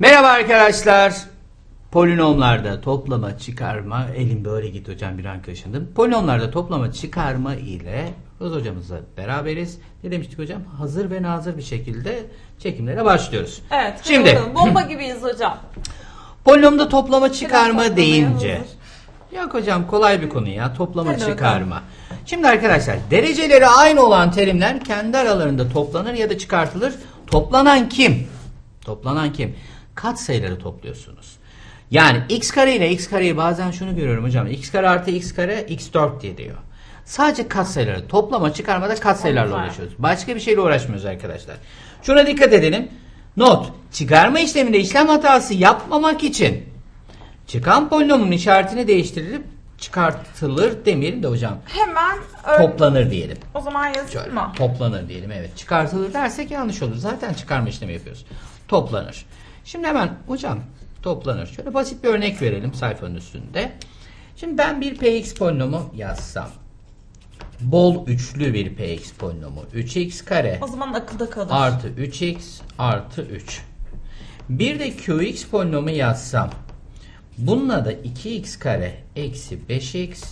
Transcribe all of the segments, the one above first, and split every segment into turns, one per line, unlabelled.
Merhaba arkadaşlar. Polinomlarda toplama çıkarma elim böyle gitti hocam bir an kaşındım. Polinomlarda toplama çıkarma ile Roz hocamızla beraberiz. Ne demiştik hocam? Hazır ve nazır bir şekilde çekimlere başlıyoruz.
Evet.
Şimdi
bakalım. Bomba gibiyiz hocam.
polinomda toplama çıkarma deyince. Yok hocam kolay bir konu ya toplama
Hadi
çıkarma. Şimdi arkadaşlar dereceleri aynı olan terimler kendi aralarında toplanır ya da çıkartılır. Toplanan kim? Toplanan kim? Katsayıları topluyorsunuz. Yani x kare ile x kareyi bazen şunu görüyorum hocam. x kare artı x kare x4 diye diyor. Sadece katsayıları toplama çıkarmada katsayılarla uğraşıyoruz. Başka bir şeyle uğraşmıyoruz arkadaşlar. Şuna dikkat edelim. Not. Çıkarma işleminde işlem hatası yapmamak için çıkan polinomun işaretini değiştirilip çıkartılır demeyelim de hocam.
Hemen
Toplanır diyelim.
O zaman yazayım mı?
toplanır diyelim evet. Çıkartılır dersek yanlış olur. Zaten çıkarma işlemi yapıyoruz. Toplanır. Şimdi hemen hocam toplanır. Şöyle basit bir örnek verelim sayfanın üstünde. Şimdi ben bir px polinomu yazsam. Bol üçlü bir px polinomu. 3x kare
O zaman akılda kalır.
artı 3x artı 3. Bir de qx polinomu yazsam. Bununla da 2x kare eksi 5x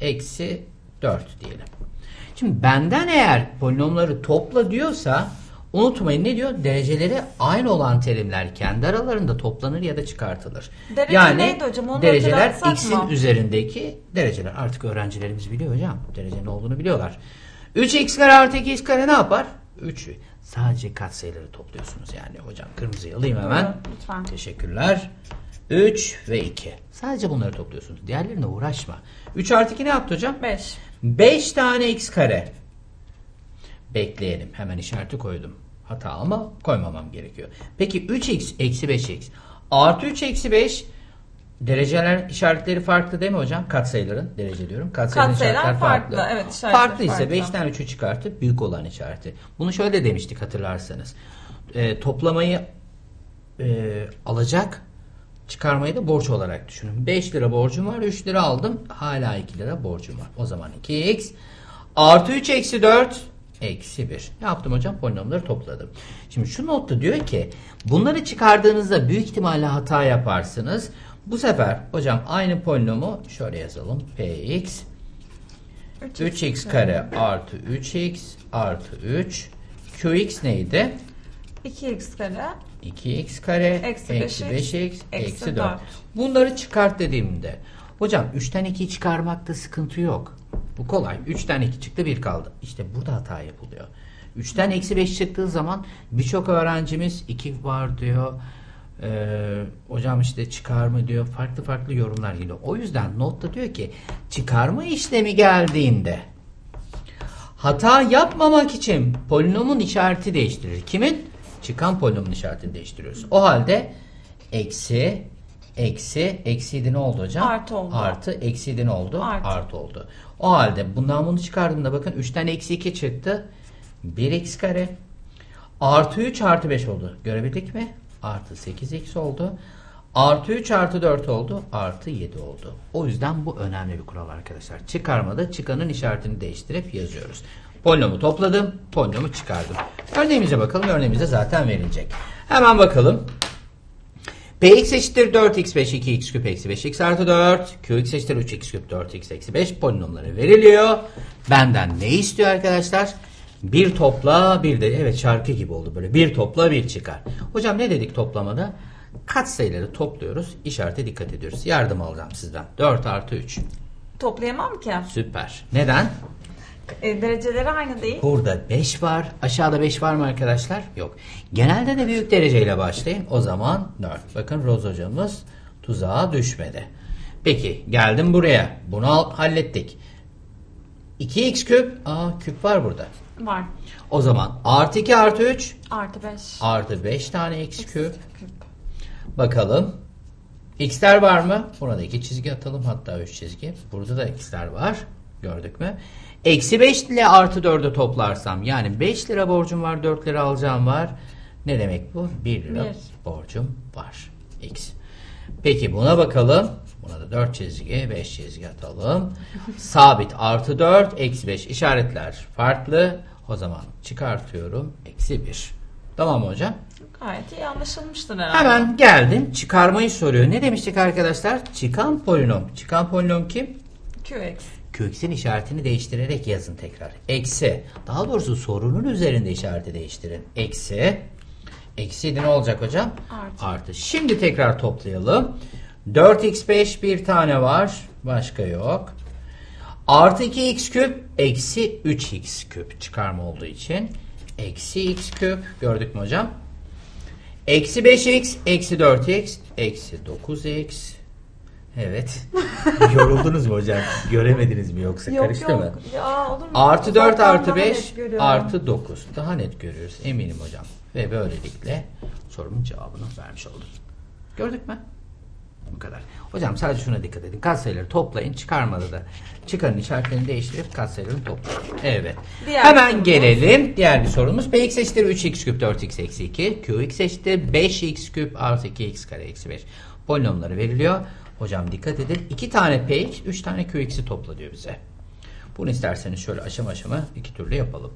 eksi 4 diyelim. Şimdi benden eğer polinomları topla diyorsa unutmayın ne diyor? Dereceleri aynı olan terimler kendi aralarında toplanır ya da çıkartılır.
Derece neydi hocam? Onu
dereceler x'in
mı?
üzerindeki dereceler. Artık öğrencilerimiz biliyor hocam. Derecenin olduğunu biliyorlar. 3x kare artı 2x kare ne yapar? 3'ü. Sadece katsayıları topluyorsunuz yani hocam. Kırmızıyı alayım hemen.
Lütfen.
Teşekkürler. 3 ve 2. Sadece bunları topluyorsunuz. Diğerlerine uğraşma. 3 artı 2 ne yaptı hocam?
5.
5 tane x kare. Bekleyelim. Hemen işareti koydum. Hata ama koymamam gerekiyor. Peki 3x eksi 5x artı 3 eksi 5 dereceler işaretleri farklı değil mi hocam? Katsayıların derece diyorum. Katsayıların
Katsayılar
işaretler farklı.
farklı, evet, işaretler
farklı ise
farklı.
5 tane 3'ü çıkartıp büyük olan işareti. Bunu şöyle demiştik hatırlarsanız. Ee, toplamayı e, alacak çıkarmayı da borç olarak düşünün. 5 lira borcum var 3 lira aldım hala 2 lira borcum var. O zaman 2x artı 3 eksi 4 eksi 1. Ne yaptım hocam? Polinomları topladım. Şimdi şu notta diyor ki bunları çıkardığınızda büyük ihtimalle hata yaparsınız. Bu sefer hocam aynı polinomu şöyle yazalım. px 3x kare artı 3x artı 3 qx neydi?
2x kare.
2x kare
Eksi
eksi
5x,
5x
eksi
eksi 4.
4.
Bunları çıkart dediğimde hocam 3'ten 2'yi çıkarmakta sıkıntı yok. Bu kolay. 3'ten 2 çıktı 1 kaldı. İşte burada hata yapılıyor. 3'ten eksi 5 çıktığı zaman birçok öğrencimiz 2 var diyor. Ee, hocam işte çıkarma diyor. Farklı farklı yorumlar geliyor. O yüzden notta diyor ki çıkarma işlemi geldiğinde Hata yapmamak için polinomun işareti değiştirir. Kimin? Çıkan polinomun işaretini değiştiriyoruz. O halde eksi, eksi, eksiydi ne oldu hocam?
Artı oldu.
Artı, eksiydi ne oldu?
Artı.
oldu. O halde bundan bunu çıkardığımda bakın 3'ten eksi 2 çıktı. 1x kare. Artı 3 artı 5 oldu. Görebildik mi? Artı 8x oldu. Artı 3 artı 4 oldu. Artı 7 oldu. O yüzden bu önemli bir kural arkadaşlar. Çıkarmada çıkanın işaretini değiştirip yazıyoruz. Polinomu topladım. Polinomu çıkardım. Örneğimize bakalım. Örneğimize zaten verilecek. Hemen bakalım. Px eşittir 4x 5 2x küp eksi 5x artı 4. Qx eşittir 3x küp 4x eksi 5 polinomları veriliyor. Benden ne istiyor arkadaşlar? Bir topla bir de evet şarkı gibi oldu böyle. Bir topla bir çıkar. Hocam ne dedik toplamada? Katsayıları topluyoruz. işarete dikkat ediyoruz. Yardım alacağım sizden. 4 artı 3.
Toplayamam ki.
Süper. Neden?
E, dereceleri aynı değil.
Burada 5 var. Aşağıda 5 var mı arkadaşlar? Yok. Genelde de büyük dereceyle başlayın. O zaman 4. Bakın Roz hocamız tuzağa düşmedi. Peki geldim buraya. Bunu al- hallettik. 2x küp. Aa küp var burada.
Var.
O zaman artı 2 artı 3
Artı 5.
artı 5 tane x küp. Bakalım. X'ler var mı? Buna da iki çizgi atalım. Hatta 3 çizgi. Burada da x'ler var. Gördük mü? Eksi 5 ile artı 4'ü toplarsam yani 5 lira borcum var 4 lira alacağım var. Ne demek bu? 1 lira
Bir.
borcum var. X. Peki buna bakalım. Buna da 4 çizgi 5 çizgi atalım. Sabit artı 4 eksi 5 işaretler farklı. O zaman çıkartıyorum. Eksi 1. Tamam mı hocam?
Gayet iyi anlaşılmıştır herhalde.
Hemen geldim. Çıkarmayı soruyor. Ne demiştik arkadaşlar? Çıkan polinom. Çıkan polinom kim?
QX.
Qx'in işaretini değiştirerek yazın tekrar. Eksi. Daha doğrusu sorunun üzerinde işareti değiştirin. Eksi. Eksi de ne olacak hocam?
Artı.
Artı. Şimdi tekrar toplayalım. 4x5 bir tane var. Başka yok. Artı 2x küp. Eksi 3x küp. Çıkarma olduğu için. Eksi x küp. Gördük mü hocam? Eksi 5x. Eksi 4x. Eksi 9x. Evet. Yoruldunuz mu hocam? Göremediniz mi yoksa?
Yok
Karıştı
yok.
mı?
Ya olur mu?
Artı 4
Uzaktan
artı
daha
5
net görüyorum.
artı 9. Daha net görüyoruz eminim hocam. Ve böylelikle sorumun cevabını vermiş olduk. Gördük mü? Bu kadar. Hocam sadece şuna dikkat edin. Katsayıları toplayın. Çıkarmada da çıkarın işaretlerini değiştirip katsayılarını toplayın. Evet.
Diğer
Hemen
sorumuz.
gelelim. Diğer bir sorumuz. Px eşittir 3x küp 4x eksi 2. Qx eşittir 5x küp artı 2x kare eksi 5. Polinomları veriliyor. Hocam dikkat edin. 2 tane px, 3 tane qx'i topla diyor bize. Bunu isterseniz şöyle aşama aşama iki türlü yapalım.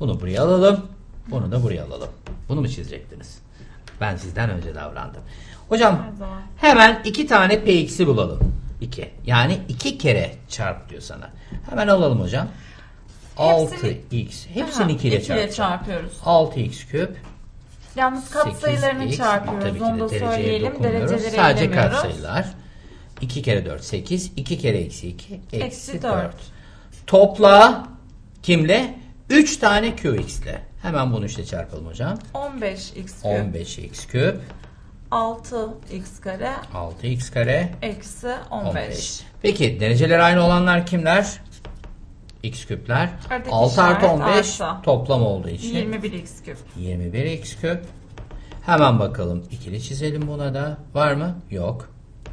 Bunu buraya alalım. Bunu da buraya alalım. Bunu mu çizecektiniz? Ben sizden önce davrandım. Hocam hemen iki tane px'i bulalım. 2. Yani iki kere çarp diyor sana. Hemen alalım hocam.
Hepsini-
6x.
Aha,
Hepsini 2 ile
çarpıyoruz.
6x küp.
Yalnız katsayılarını
8x.
çarpıyoruz.
Tabii ki
Onu
de
da
dereceye
söyleyelim. Dereceleri
Sadece katsayılar. 2 kere 4 8. 2 kere eksi 2 eksi
Eksi
4.
dört.
Topla kimle? 3 tane qx ile. Hemen bunu işte çarpalım hocam.
15x küp.
15x küp
6x kare
6x kare
eksi 15.
15. Peki dereceleri aynı olanlar kimler? x küpler.
Aradaki
6 artı
işaret
15
artı.
toplam olduğu için
21x küp.
21x küp. Hemen bakalım. ikili çizelim buna da. Var mı? Yok.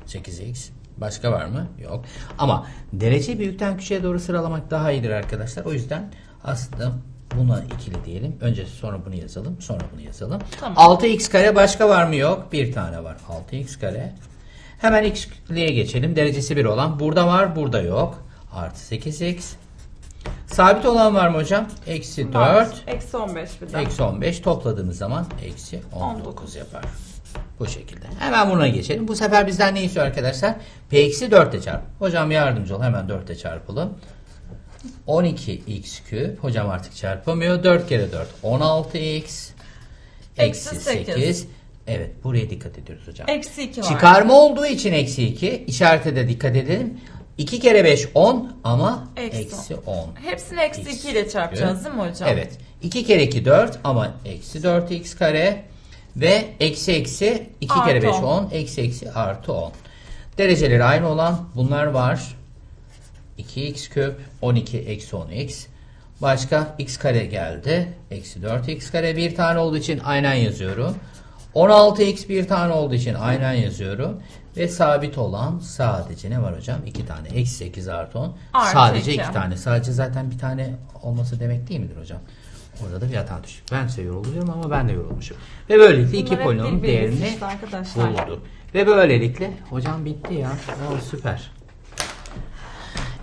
8x. Başka var mı? Yok. Ama derece büyükten küçüğe doğru sıralamak daha iyidir arkadaşlar. O yüzden aslında buna ikili diyelim. Önce sonra bunu yazalım. Sonra bunu yazalım.
Tamam.
6x kare başka var mı? Yok. Bir tane var. 6x kare. Hemen x'liğe geçelim. Derecesi 1 olan. Burada var. Burada yok. Artı 8x. Sabit olan var mı hocam? Eksi 4.
Eksi 15 bir de.
Eksi 15 topladığımız zaman eksi 19 yapar. Bu şekilde. Hemen buna geçelim. Bu sefer bizden ne istiyor arkadaşlar? P eksi 4 ile çarp. Hocam yardımcı ol. Hemen 4 ile çarpalım. 12x küp. Hocam artık çarpamıyor. 4 kere 4. 16x. Eksi
Eksi
8.
sekiz.
Evet buraya dikkat ediyoruz hocam.
Eksi 2 var.
Çıkarma olduğu için eksi 2. İşarete de dikkat edelim. 2 kere 5 10 ama
Eksi
eksi 10.
Hepsini eksi
X
2 ile çarpacağız değil mi hocam?
Evet. 2 kere 2 4 ama eksi 4x kare ve eksi eksi 2
Artı
kere 5
on.
10 eksi eksi artı 10. Dereceleri aynı olan bunlar var. 2x küp 12 eksi 10x. Başka x kare geldi. Eksi 4x kare bir tane olduğu için aynen yazıyorum. 16x bir tane olduğu için aynen yazıyorum. Ve sabit olan sadece ne var hocam? 2 tane. Eksi 8 artı 10.
Artı
sadece
iki.
2 tane. Sadece zaten bir tane olması demek değil midir hocam? Orada da bir hata düştü. Ben size yoruluyorum ama ben de yorulmuşum. Ve böylelikle iki
Bunlar hep
polinomun değerini
işte arkadaşlar.
buldu. Ve böylelikle hocam bitti ya. O süper.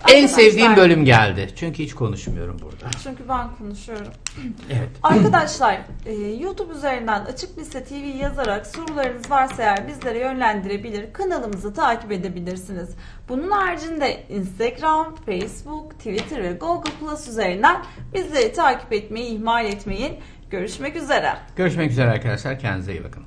En
Arkadaşlar-
sevdiğim bölüm geldi. Çünkü hiç konuşmuyorum burada.
Çünkü ben konuşuyorum.
Evet.
Arkadaşlar e, YouTube üzerinden Açık Lise TV yazarak sorularınız varsa eğer bizlere yönlendirebilir, kanalımızı takip edebilirsiniz. Bunun haricinde Instagram, Facebook, Twitter ve Google Plus üzerinden bizleri takip etmeyi ihmal etmeyin. Görüşmek üzere.
Görüşmek üzere arkadaşlar. Kendinize iyi bakın.